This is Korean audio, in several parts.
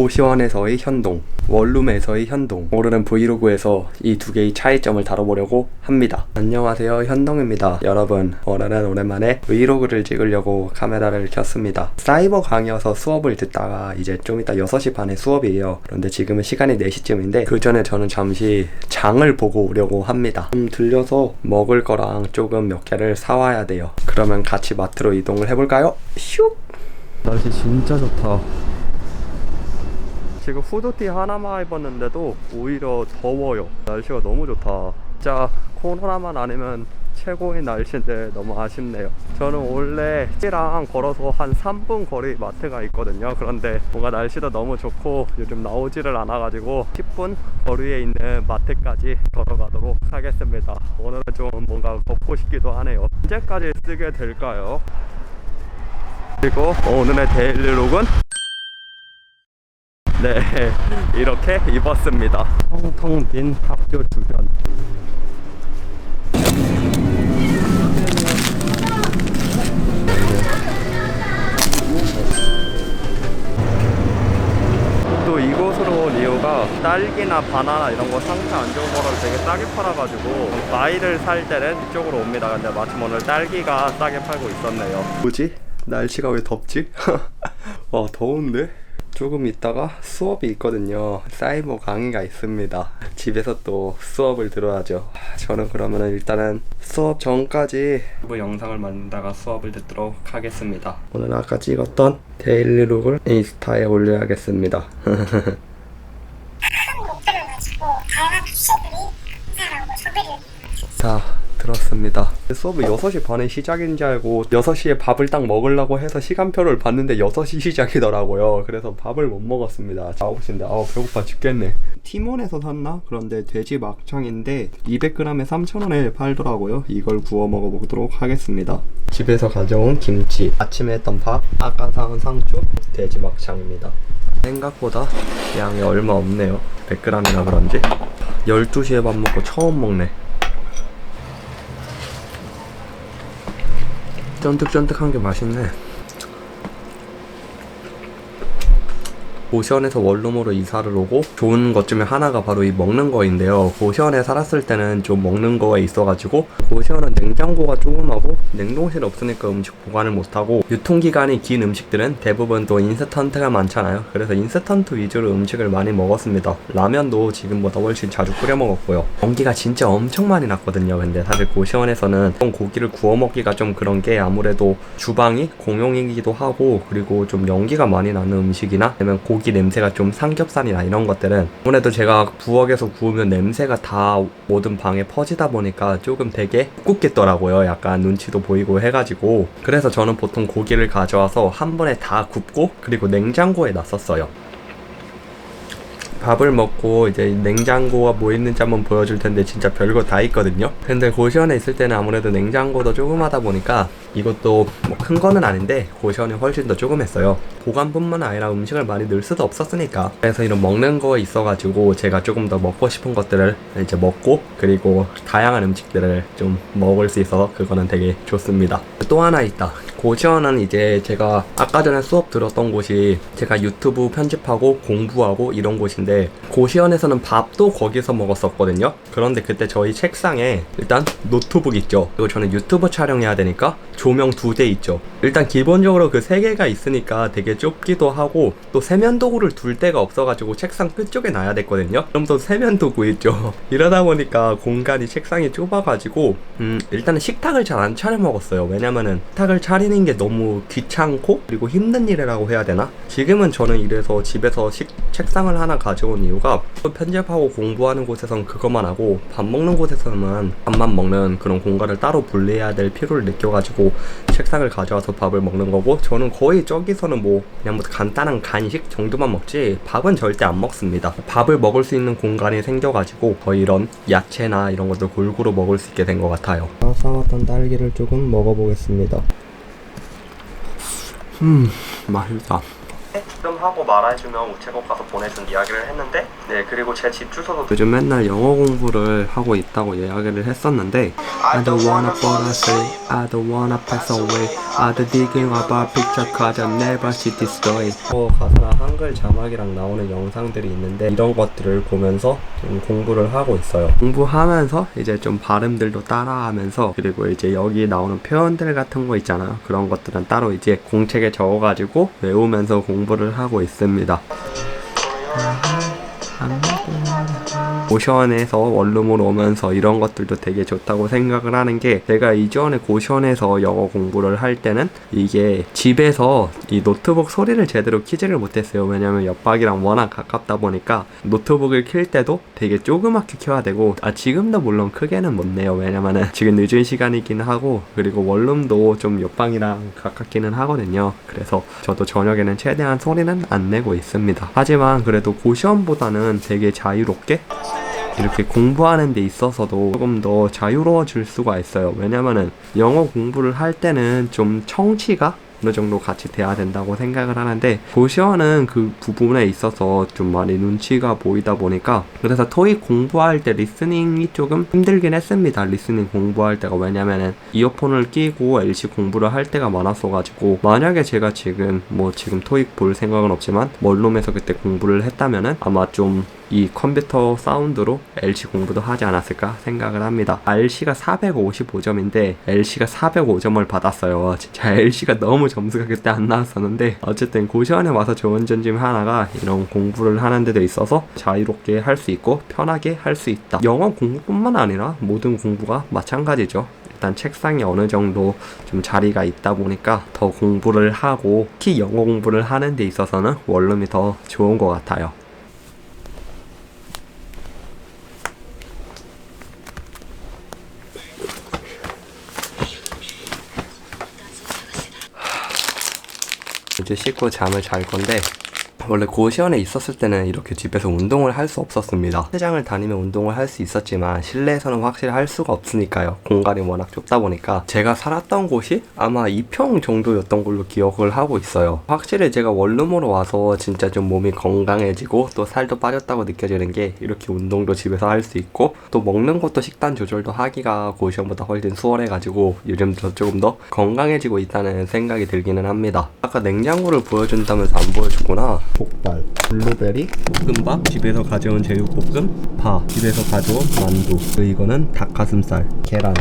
고시원에서의 현동, 원룸에서의 현동. 오늘은 브이로그에서 이 두 개의 차이점을 다뤄보려고 합니다. 안녕하세요, 현동입니다. 여러분, 오늘은 오랜만에 브이로그를 찍으려고 카메라를 켰습니다. 사이버 강의여서 수업을 듣다가 이제 좀 이따 6시 반에 수업이에요. 그런데 지금은 시간이 4시쯤인데 그 전에 저는 잠시 장을 보고 오려고 합니다. 좀 들려서 먹을 거랑 조금 몇 개를 사와야 돼요. 그러면 같이 마트로 이동을 해볼까요? 슉! 날씨 진짜 좋다. 지금 후드티 하나만 입었는데도 오히려 더워요. 날씨가 너무 좋다. 진짜 코로나만 아니면 최고의 날씨인데 너무 아쉽네요. 저는 원래 시랑 걸어서 한 3분 거리 마트가 있거든요. 그런데 뭔가 날씨도 너무 좋고 요즘 나오지를 않아가지고 10분 거리에 있는 마트까지 걸어가도록 하겠습니다. 오늘은 좀 뭔가 걷고 싶기도 하네요. 언제까지 쓰게 될까요? 그리고 오늘의 데일리룩은 네, 이렇게 입었습니다. 텅텅 빈 학교 주변. 또 이곳으로 온 이유가 딸기나 바나나 이런 거 상태 안 좋은 거를 되게 싸게 팔아가지고 과일을 살 때는 이쪽으로 옵니다. 근데 마침 오늘 딸기가 싸게 팔고 있었네요. 뭐지? 날씨가 왜 덥지? 와 더운데? 조금 있다가 수업이 있거든요. 사이버 강의가 있습니다. 집에서 또 수업을 들어야죠. 저는 그러면은 일단은 수업 전까지 뭐 영상을 만들다가 수업을 듣도록 하겠습니다. 오늘 아까 찍었던 데일리 룩을 인스타에 올려야겠습니다. 자, 들었습니다. 수업이 6시 반에 시작인 줄 알고 6시에 밥을 딱 먹으려고 해서 시간표를 봤는데 6시 시작이더라고요. 그래서 밥을 못 먹었습니다. 9시인데 아우 배고파 죽겠네. 티몬에서 샀나? 그런데 돼지 막창인데 200g에 3,000원에 팔더라고요. 이걸 구워 먹어보도록 하겠습니다. 집에서 가져온 김치, 아침에 했던 밥, 아까 사온 상추, 돼지 막창입니다. 생각보다 양이 얼마 없네요. 100g이나 그런지. 12시에 밥 먹고 처음 먹네. 쫀득쫀득한 게 맛있네. 고시원에서 원룸으로 이사를 오고 좋은 것 중에 하나가 바로 이 먹는 거인데요. 고시원에 살았을 때는 좀 먹는 거가 있어가지고 고시원은 냉장고가 조금하고 냉동실 없으니까 음식 보관을 못하고 유통기간이 긴 음식들은 대부분 또 인스턴트가 많잖아요. 그래서 인스턴트 위주로 음식을 많이 먹었습니다. 라면도 지금보다 훨씬 자주 끓여 먹었고요. 연기가 진짜 엄청 많이 났거든요. 근데 사실 고시원에서는 좀 고기를 구워 먹기가 좀 그런 게 아무래도 주방이 공용이기도 하고 그리고 좀 연기가 많이 나는 음식이나 아니면 고기 냄새가 좀 삼겹살이나 이런 것들은 아무래도 제가 부엌에서 구우면 냄새가 다 모든 방에 퍼지다 보니까 조금 되게 굽겠더라고요. 약간 눈치도 보이고 해가지고 그래서 저는 보통 고기를 가져와서 한 번에 다 굽고 그리고 냉장고에 놨었어요. 밥을 먹고 이제 냉장고가 뭐 있는지 한번 보여줄 텐데 진짜 별거 다 있거든요. 근데 고시원에 있을 때는 아무래도 냉장고도 조그마다 보니까 이것도 뭐 큰 거는 아닌데 고시원이 훨씬 더 조금했어요. 보관뿐만 아니라 음식을 많이 넣을 수도 없었으니까. 그래서 이런 먹는 거 있어가지고 제가 조금 더 먹고 싶은 것들을 이제 먹고 그리고 다양한 음식들을 좀 먹을 수 있어서 그거는 되게 좋습니다. 또 하나 있다. 고시원은 이제 제가 아까 전에 수업 들었던 곳이 제가 유튜브 편집하고 공부하고 이런 곳인데 고시원에서는 밥도 거기서 먹었었거든요. 그런데 그때 저희 책상에 일단 노트북 있죠. 그리고 저는 유튜브 촬영해야 되니까 조명 두 대 있죠. 일단 기본적으로 그 세 개가 있으니까 되게 좁기도 하고 또 세면 도구를 둘 데가 없어가지고 책상 끝쪽에 놔야 됐거든요. 그럼 또 세면 도구 있죠. 이러다 보니까 공간이 책상이 좁아가지고 음 일단은 식탁을 잘 안 차려 먹었어요. 왜냐면은 식탁을 차리는 게 너무 귀찮고 그리고 힘든 일이라고 해야 되나? 지금은 저는 이래서 집에서 식, 책상을 하나 가 져온 이유가 편집하고 공부하는 곳에선 그것만 하고 밥 먹는 곳에서는 밥만 먹는 그런 공간을 따로 분리해야 될 필요를 느껴가지고 책상을 가져와서 밥을 먹는 거고 저는 거의 저기서는 뭐 그냥 뭐 간단한 간식 정도만 먹지 밥은 절대 안 먹습니다. 밥을 먹을 수 있는 공간이 생겨가지고 거의 이런 야채나 이런 것들 골고루 먹을 수 있게 된 것 같아요. 사왔던 딸기를 조금 먹어보겠습니다. 음, 맛있다. 좀 하고 말해주면 우체국 가서 보내준 이야기를 했는데 네 그리고 제 집 주소도 요즘 맨날 영어 공부를 하고 있다고 이야기를 했었는데 I don't wanna fall asleep. I don't wanna pass away Digging about picture cause I never see destroy 어, 가사나 한글 자막이랑 나오는 영상들이 있는데 이런 것들을 보면서 좀 공부를 하고 있어요. 공부하면서 이제 좀 발음들도 따라하면서 그리고 이제 여기 나오는 표현들 같은 거 있잖아요 그런 것들은 따로 이제 공책에 적어가지고 외우면서 공부를 하고 있습니다 고시원에서 원룸으로 오면서 이런 것들도 되게 좋다고 생각을 하는 게 제가 이전에 고시원에서 영어 공부를 할 때는 이게 집에서 이 노트북 소리를 제대로 키지를 못했어요. 왜냐면 옆방이랑 워낙 가깝다 보니까 노트북을 킬 때도 되게 조그맣게 켜야 되고 아 지금도 물론 크게는 못 내요. 왜냐면은 지금 늦은 시간이긴 하고 그리고 원룸도 좀 옆방이랑 가깝기는 하거든요. 그래서 저도 저녁에는 최대한 소리는 안 내고 있습니다. 하지만 그래도 고시원보다는 되게 자유롭게 이렇게 공부하는 데 있어서도 조금 더 자유로워질 수가 있어요. 왜냐면은 영어 공부를 할 때는 좀 청취가 어느 정도 같이 돼야 된다고 생각을 하는데 고시원은 그 부분에 있어서 좀 많이 눈치가 보이다 보니까 그래서 토익 공부할 때 리스닝이 조금 힘들긴 했습니다. 리스닝 공부할 때가 왜냐면은 이어폰을 끼고 LC 공부를 할 때가 많았어 가지고 만약에 제가 지금 뭐 지금 토익 볼 생각은 없지만 원룸에서 그때 공부를 했다면은 아마 좀 이 컴퓨터 사운드로 LC 공부도 하지 않았을까 생각을 합니다. RC가 455점인데 LC가 405점을 받았어요. 진짜 LC가 너무 점수가 그때 안 나왔었는데 어쨌든 고시원에 와서 좋은 점 중 하나가 이런 공부를 하는 데도 있어서 자유롭게 할 수 있고 편하게 할 수 있다. 영어 공부뿐만 아니라 모든 공부가 마찬가지죠. 일단 책상에 어느 정도 좀 자리가 있다 보니까 더 공부를 하고 특히 영어 공부를 하는 데 있어서는 원룸이 더 좋은 것 같아요. 이제 씻고 잠을 잘 건데 원래 고시원에 있었을 때는 이렇게 집에서 운동을 할 수 없었습니다. 회장을 다니며 운동을 할 수 있었지만 실내에서는 확실히 할 수가 없으니까요. 공간이 워낙 좁다 보니까 제가 살았던 곳이 아마 2평 정도였던 걸로 기억을 하고 있어요. 확실히 제가 원룸으로 와서 진짜 좀 몸이 건강해지고 또 살도 빠졌다고 느껴지는 게 이렇게 운동도 집에서 할 수 있고 또 먹는 것도 식단 조절도 하기가 고시원보다 훨씬 수월해가지고 요즘 들어 조금 더 건강해지고 있다는 생각이 들기는 합니다. 아까 냉장고를 보여준다면서 안 보여줬구나. 족발, 블루베리, 볶음밥, 집에서 가져온 제육볶음, 파, 집에서 가져온 만두. 그리고 이거는 닭가슴살, 계란.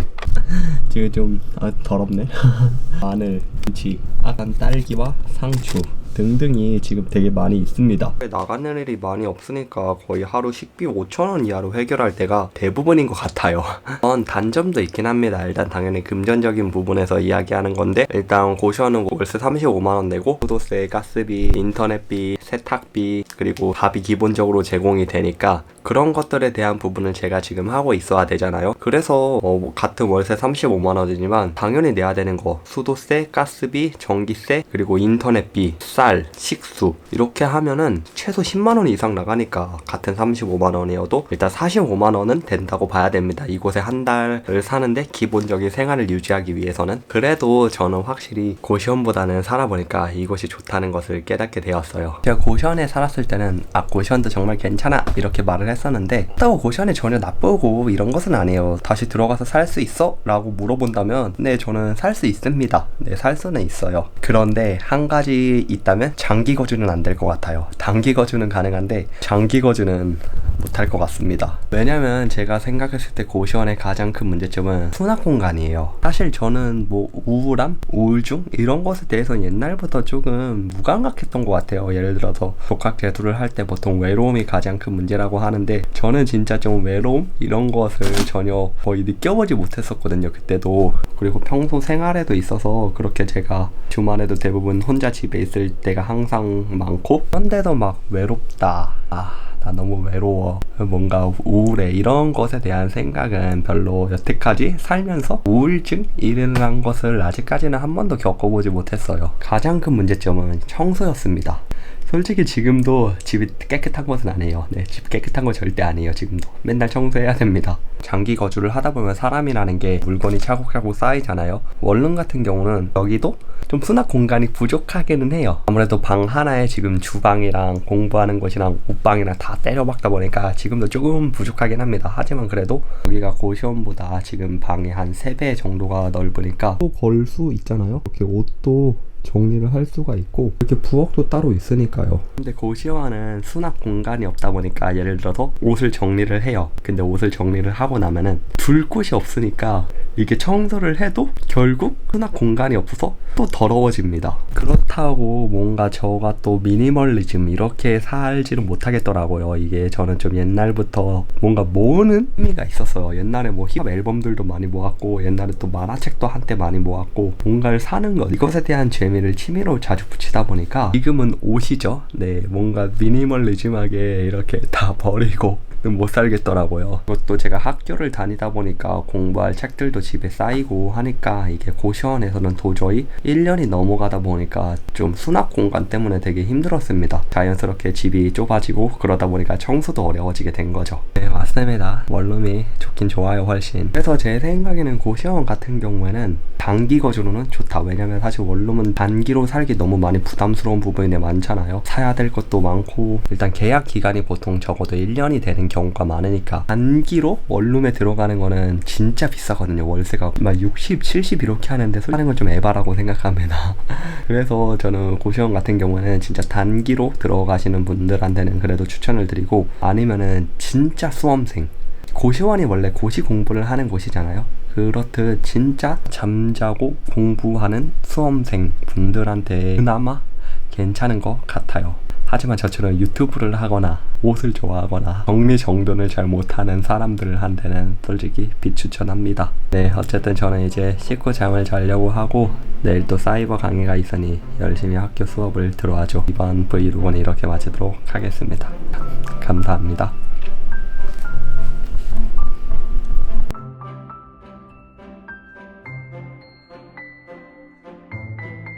지금 좀 아, 더럽네. 마늘, 김치, 아간 딸기와 상추. 등등이 지금 되게 많이 있습니다. 나가는 일이 많이 없으니까 거의 하루 식비 5천원 이하로 해결할 때가 대부분인 것 같아요. 어 단점도 있긴 합니다. 일단 당연히 금전적인 부분에서 이야기하는 건데 일단 고시원은 월세 35만원 내고 수도세, 가스비, 인터넷비, 세탁비 그리고 밥이 기본적으로 제공이 되니까 그런 것들에 대한 부분을 제가 지금 하고 있어야 되잖아요. 그래서 어, 같은 월세 35만 원이지만 당연히 내야 되는 거 수도세, 가스비, 전기세 그리고 인터넷비, 쌀, 식수 이렇게 하면은 최소 10만 원 이상 나가니까 같은 35만 원이어도 일단 45만 원은 된다고 봐야 됩니다. 이곳에 한 달을 사는데 기본적인 생활을 유지하기 위해서는 그래도 저는 확실히 고시원보다는 살아보니까 이곳이 좋다는 것을 깨닫게 되었어요. 제가 고시원에 살았을 때는 아 고시원도 정말 괜찮아 이렇게 말을 했었는데 그렇다고 고시원이 전혀 나쁘고 이런 것은 아니에요. 다시 들어가서 살 수 있어? 라고 물어본다면 네 저는 살 수 있습니다. 네살 수는 있어요. 그런데 한 가지 있다면 장기 거주는 안 될 것 같아요. 단기 거주는 가능한데 장기 거주는 못할 것 같습니다. 왜냐면 제가 생각했을 때 고시원의 가장 큰 문제점은 수납 공간이에요. 사실 저는 뭐 우울함, 우울증 이런 것에 대해서 옛날부터 조금 무감각했던 것 같아요. 예를 들어 서 독학 제도를 할 때 보통 외로움이 가장 큰 문제라고 하는데 저는 진짜 좀 외로움 이런 것을 전혀 거의 느껴보지 못했었거든요. 그때도 그리고 평소 생활에도 있어서 그렇게 제가 주말에도 대부분 혼자 집에 있을 때가 항상 많고 그런데도 막 외롭다. 아. 나 너무 외로워. 뭔가 우울해. 이런 것에 대한 생각은 별로 여태까지 살면서 우울증? 이런 것을 아직까지는 한 번도 겪어보지 못했어요. 가장 큰 문제점은 청소였습니다. 솔직히 지금도 집이 깨끗한 것은 아니에요. 네, 집 깨끗한 거 절대 아니에요. 지금도 맨날 청소해야 됩니다. 장기 거주를 하다 보면 사람이라는 게 물건이 차곡차곡 쌓이잖아요. 원룸 같은 경우는 여기도 좀 수납 공간이 부족하기는 해요. 아무래도 방 하나에 지금 주방이랑 공부하는 곳이랑 옷방이랑 다 때려박다 보니까 지금도 조금 부족하긴 합니다. 하지만 그래도 여기가 고시원보다 지금 방이 한 3배 정도가 넓으니까 또 걸 수 있잖아요. 이렇게 옷도 정리를 할 수가 있고 이렇게 부엌도 따로 있으니까요. 근데 고시원은 수납 공간이 없다 보니까 예를 들어서 옷을 정리를 해요. 근데 옷을 정리를 하고 나면은 둘 곳이 없으니까 이게 청소를 해도 결국 수납 공간이 없어서 또 더러워집니다. 그렇다고 뭔가 저가 또 미니멀리즘 이렇게 살지는 못하겠더라고요. 이게 저는 좀 옛날부터 뭔가 모으는 흥미가 있었어요. 옛날에 뭐 힙합 앨범들도 많이 모았고 옛날에 또 만화책도 한때 많이 모았고 뭔가를 사는 것 이것에 대한 재미를 취미로 자주 붙이다 보니까 지금은 옷이죠. 네, 뭔가 미니멀리즘하게 이렇게 다 버리고 못 살겠더라고요. 그것도 제가 학교를 다니다 보니까 공부할 책들도 집에 쌓이고 하니까 이게 고시원에서는 도저히 1년이 넘어가다 보니까 좀 수납 공간 때문에 되게 힘들었습니다. 자연스럽게 집이 좁아지고 그러다 보니까 청소도 어려워지게 된 거죠. 네, 맞습니다. 원룸이 좋긴 좋아요, 훨씬. 그래서 제 생각에는 고시원 같은 경우에는 단기 거주로는 좋다. 왜냐면 사실 원룸은 단기로 살기 너무 많이 부담스러운 부분이 많잖아요. 사야 될 것도 많고 일단 계약 기간이 보통 적어도 1년이 되는 경우가 많으니까 단기로 원룸에 들어가는 거는 진짜 비싸거든요. 월세가 막 60, 70 이렇게 하는데 사는 건 좀 에바라고 생각합니다. 그래서 저는 고시원 같은 경우는 진짜 단기로 들어가시는 분들한테는 그래도 추천을 드리고 아니면은 진짜 수험생 고시원이 원래 고시 공부를 하는 곳이잖아요. 그렇듯 진짜 잠자고 공부하는 수험생 분들한테 그나마 괜찮은 것 같아요. 하지만 저처럼 유튜브를 하거나 옷을 좋아하거나 정리 정돈을 잘 못하는 사람들한테는 솔직히 비추천합니다. 네, 어쨌든 저는 이제 씻고 잠을 자려고 하고 내일 또 사이버 강의가 있으니 열심히 학교 수업을 들어와죠. 이번 브이로그는 이렇게 마치도록 하겠습니다. 감사합니다.